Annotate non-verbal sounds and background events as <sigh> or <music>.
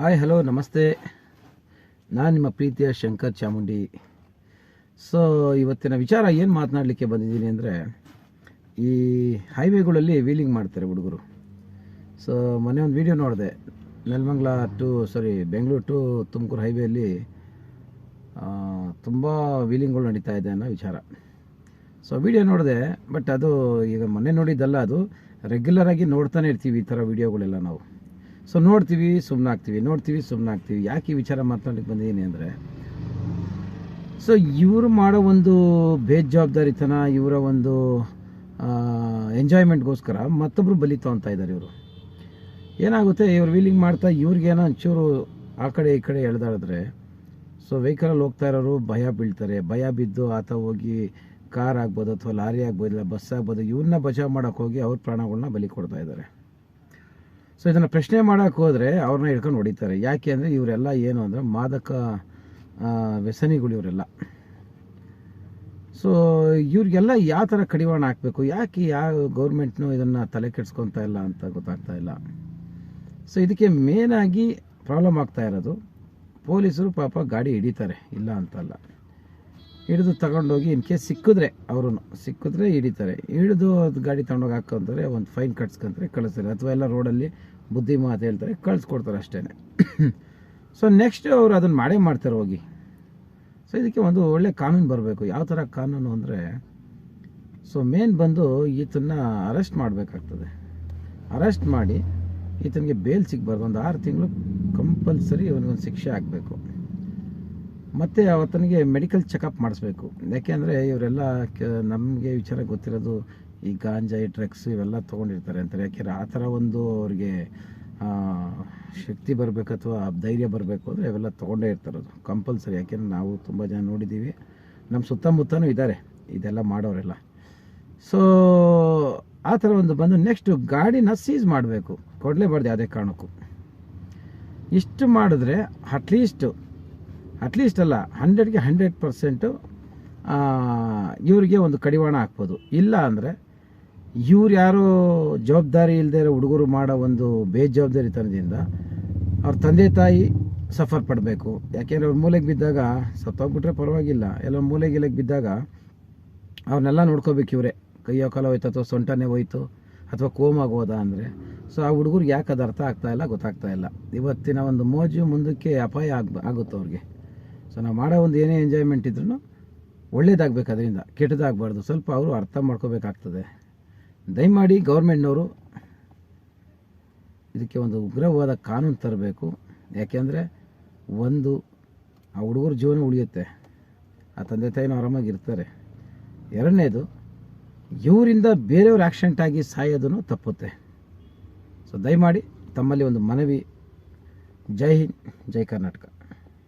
Hi hello ನಮಸ್ತೆ. ನಾನು ನಿಮ್ಮ ಪ್ರೀತಿಯ ಶಂಕರ್ ಚಾಮುಂಡಿ. ಸೊ ಇವತ್ತಿನ ವಿಚಾರ ಏನು ಮಾತನಾಡಲಿಕ್ಕೆ ಬಂದಿದ್ದೀನಿ ಅಂದರೆ, ಈ ಹೈವೇಗಳಲ್ಲಿ ವೀಲಿಂಗ್ ಮಾಡ್ತಾರೆ ಹುಡುಗರು. ಸೊ ಮೊನ್ನೆ ಒಂದು ವಿಡಿಯೋ ನೋಡಿದೆ. Nelamangala to sorry Bengaluru to Tumakuru ಹೈವೇಲಿ ತುಂಬ ವೀಲಿಂಗ್ಗಳು ನಡೀತಾ ಇದೆ ಅನ್ನೋ ವಿಚಾರ. ಸೊ ವಿಡಿಯೋ ನೋಡಿದೆ ಬಟ್ ಅದು ಈಗ ಮೊನ್ನೆ ನೋಡಿದ್ದಲ್ಲ ಅದು ರೆಗ್ಯುಲರಾಗಿ ನೋಡ್ತಾನೆ ಇರ್ತೀವಿ ಈ ಥರ ವೀಡಿಯೋಗಳೆಲ್ಲ ನಾವು. ಸೊ ನೋಡ್ತೀವಿ ಸುಮ್ಮನಾಗ್ತೀವಿ ನೋಡ್ತೀವಿ ಸುಮ್ಮನಾಗ್ತೀವಿ ಯಾಕೆ ಈ ವಿಚಾರ ಮಾತನಾಡಲಿಕ್ಕೆ ಬಂದಿದ್ದೀನಿ ಅಂದರೆ ಸೊ ಇವರು ಮಾಡೋ ಒಂದು ಬೇಜವಾಬ್ದಾರಿತನ ಇವರ ಒಂದು ಎಂಜಾಯ್ಮೆಂಟ್ಗೋಸ್ಕರ ಮತ್ತೊಬ್ಬರು ಬಲಿ ತೊಗೊತಾ ಇದ್ದಾರೆ ಇವರು. ಏನಾಗುತ್ತೆ, ಇವ್ರು ವೀಲಿಂಗ್ ಮಾಡ್ತಾ ಇವ್ರಿಗೇನೋ ಒಂಚೂರು ಆ ಕಡೆ ಈ ಕಡೆ ಎಳ್ದಾಡಿದ್ರೆ ಸೊ ವೆಹಿಕಲಲ್ಲಿ ಹೋಗ್ತಾ ಇರೋರು ಭಯ ಬೀಳ್ತಾರೆ. ಭಯ ಬಿದ್ದು ಆತ ಹೋಗಿ ಕಾರ್ ಆಗ್ಬೋದು ಅಥವಾ ಲಾರಿ ಆಗ್ಬೋದು ಇಲ್ಲ ಬಸ್ ಆಗ್ಬೋದು ಇವನ್ನ ಬಚಾವ್ ಮಾಡೋಕ್ಕೆ ಹೋಗಿ ಅವ್ರ ಪ್ರಾಣಗಳನ್ನ ಬಲಿ ಕೊಡ್ತಾ ಇದ್ದಾರೆ. ಸೊ ಇದನ್ನು ಪ್ರಶ್ನೆ ಮಾಡೋಕ್ಕೆ ಹೋದರೆ ಅವ್ರನ್ನ ಹಿಡ್ಕೊಂಡು ಹೊಡಿತಾರೆ. ಯಾಕೆ ಅಂದರೆ ಇವರೆಲ್ಲ ಏನು ಅಂದರೆ ಮಾದಕ ವ್ಯಸನಿಗಳು ಇವರೆಲ್ಲ. ಸೊ ಇವ್ರಿಗೆಲ್ಲ ಯಾವ ಥರ ಕಡಿವಾಣ ಹಾಕಬೇಕು? ಯಾಕೆ ಯಾವ ಗೌರ್ಮೆಂಟ್ನು ಇದನ್ನು ತಲೆ ಕೆಡ್ಸ್ಕೊತಾ ಇಲ್ಲ ಅಂತ ಗೊತ್ತಾಗ್ತಾ ಇಲ್ಲ. ಸೊ ಇದಕ್ಕೆ ಮೇನಾಗಿ ಪ್ರಾಬ್ಲಮ್ ಆಗ್ತಾ ಇರೋದು. ಪೊಲೀಸರು ಪಾಪ ಗಾಡಿ ಹಿಡಿತಾರೆ. ಇಲ್ಲ ಅಂತಲ್ಲ. ಹಿಡಿದು ತಗೊಂಡೋಗಿ ಇನ್ ಕೇಸ್ ಸಿಕ್ಕಿದ್ರೆ ಅವರು ಸಿಕ್ಕಿದ್ರೆ ಹಿಡಿತಾರೆ. ಹಿಡಿದು ಅದು ಗಾಡಿ ತಗೊಂಡೋಗಿ ಹಾಕೊಂತಾರೆ ಒಂದು ಫೈನ್ ಕಟ್ಸ್ಕೊಂತಾರೆ, ಕಳಿಸ್ತಾರೆ. ಅಥವಾ ಎಲ್ಲ ರೋಡಲ್ಲಿ ಬುದ್ಧಿ ಮಾತು ಹೇಳ್ತಾರೆ, ಕಳಿಸ್ಕೊಡ್ತಾರೆ ಅಷ್ಟೇ ಸೊ ನೆಕ್ಸ್ಟ್ <coughs> ಅವರು ಅದನ್ನು ಮಾಡೇ ಮಾಡ್ತಾರೆ ಹೋಗಿ. ಸೊ ಇದಕ್ಕೆ ಒಂದು ಒಳ್ಳೆ ಕಾನೂನು ಬರಬೇಕು. ಯಾವ ಥರ ಕಾನೂನು ಅಂದರೆ ಸೊ ಮೇನ್ ಬಂದು ಈತನ್ನ ಅರೆಸ್ಟ್ ಮಾಡಬೇಕಾಗ್ತದೆ. ಅರೆಸ್ಟ್ ಮಾಡಿ ಈತನಿಗೆ ಬೇಲ್ ಸಿಗಬಾರ್ದು. ಒಂದು ಆರು ತಿಂಗಳು ಕಂಪಲ್ಸರಿ ಇವನಿಗೊಂದು ಶಿಕ್ಷೆ ಆಗಬೇಕು ಮತ್ತು ಅವತ್ತನಿಗೆ ಮೆಡಿಕಲ್ ಚೆಕಪ್ ಮಾಡಿಸ್ಬೇಕು. ಯಾಕೆಂದರೆ ಇವರೆಲ್ಲ ನಮಗೆ ವಿಚಾರ ಗೊತ್ತಿರೋದು ಈ ಗಾಂಜಾ, ಈ ಡ್ರಗ್ಸ್ ಇವೆಲ್ಲ ತೊಗೊಂಡಿರ್ತಾರೆ ಅಂತಾರೆ. ಯಾಕೆಂದರೆ ಆ ಥರ ಒಂದು ಅವ್ರಿಗೆ ಶಕ್ತಿ ಬರಬೇಕು ಅಥವಾ ಧೈರ್ಯ ಬರಬೇಕು ಅಂದರೆ ಅವೆಲ್ಲ ತೊಗೊಂಡೇ ಇರ್ತಾರದು. ಕಂಪಲ್ಸರಿ ಯಾಕೆಂದ್ರೆ ನಾವು ತುಂಬ ಜನ ನೋಡಿದ್ದೀವಿ. ನಮ್ಮ ಸುತ್ತಮುತ್ತನೂ ಇದ್ದಾರೆ. ಇದೆಲ್ಲ ಮಾಡೋರೆಲ್ಲ. ಸೊ ಆ ಥರ ಒಂದು ಬಂದು ನೆಕ್ಸ್ಟು ಗಾಡಿನ ಸೀಸ್ ಮಾಡಬೇಕು. ಕೊಡಲೇಬಾರ್ದು ಯಾವುದೇ ಕಾರಣಕ್ಕೂ. ಇಷ್ಟು ಮಾಡಿದ್ರೆ ಅಟ್ಲೀಸ್ಟು ಅಟ್ಲೀಸ್ಟ್ ಅಲ್ಲ ಹಂಡ್ರೆಡ್ಗೆ ಹಂಡ್ರೆಡ್ ಪರ್ಸೆಂಟು ಇವರಿಗೆ ಒಂದು ಕಡಿವಾಣ ಹಾಕ್ಬೋದು. ಇಲ್ಲ ಅಂದರೆ, ಇವ್ರು ಯಾರೋ ಜವಾಬ್ದಾರಿ ಇಲ್ಲದೆ ಇರೋ ಹುಡುಗರು ಮಾಡೋ ಒಂದು ಬೇಜವಾಬ್ದಾರಿತನದಿಂದ ಅವ್ರ ತಂದೆ ತಾಯಿ ಸಫರ್ ಪಡಬೇಕು. ಯಾಕೆಂದರೆ ಅವ್ರ ಮೂಲೆಗೆ ಬಿದ್ದಾಗ ಸತ್ತೋಗ್ಬಿಟ್ರೆ ಪರವಾಗಿಲ್ಲ. ಎಲ್ಲ ಮೂಲೆ ಗೀಲೆಗೆ ಬಿದ್ದಾಗ ಅವ್ರನ್ನೆಲ್ಲ ನೋಡ್ಕೋಬೇಕು ಇವರೇ. ಕೈಯೋ ಕಾಲ ಹೋಯ್ತು ಅಥವಾ ಸೊಂಟನೇ ಹೋಯ್ತು ಅಥವಾ ಹೋದ ಅಂದರೆ. ಸೊ ಆ ಹುಡುಗರಿಗೆ ಯಾಕೆ ಅದು ಅರ್ಥ ಆಗ್ತಾಯಿಲ್ಲ ಗೊತ್ತಾಗ್ತಾ ಇಲ್ಲ. ಇವತ್ತಿನ ಒಂದು ಮೋಜು ಮುಂದಕ್ಕೆ ಅಪಾಯ ಆಗ ಆಗುತ್ತೆ ಅವ್ರಿಗೆ ಸೊ ನಾವು ಮಾಡೋ ಒಂದು ಏನೇ ಎಂಜಾಯ್ಮೆಂಟ್ ಇದ್ರೂ ಒಳ್ಳೇದಾಗಬೇಕು ಅದರಿಂದ. ಕೆಟ್ಟದಾಗಬಾರ್ದು. ಸ್ವಲ್ಪ ಅವರು ಅರ್ಥ ಮಾಡ್ಕೋಬೇಕಾಗ್ತದೆ. ದಯಮಾಡಿ ಗೌರ್ಮೆಂಟ್ನವರು ಇದಕ್ಕೆ ಒಂದು ಉಗ್ರವಾದ ಕಾನೂನು ತರಬೇಕು. ಯಾಕೆಂದರೆ ಒಂದು ಆ ಹುಡುಗರ ಜೀವನ ಉಳಿಯುತ್ತೆ. ಆ ತಂದೆ ತಾಯಿನೂ ಆರಾಮಾಗಿರ್ತಾರೆ. ಎರಡನೇದು, ಇವರಿಂದ ಬೇರೆಯವ್ರು ಆ್ಯಕ್ಸಿಡೆಂಟ್ ಆಗಿ ಸಾಯೋದನ್ನು ತಪ್ಪುತ್ತೆ. ಸೊ ದಯಮಾಡಿ ತಮ್ಮಲ್ಲಿ ಒಂದು ಮನವಿ. ಜೈ ಹಿಂದ್, ಜೈ ಕರ್ನಾಟಕ.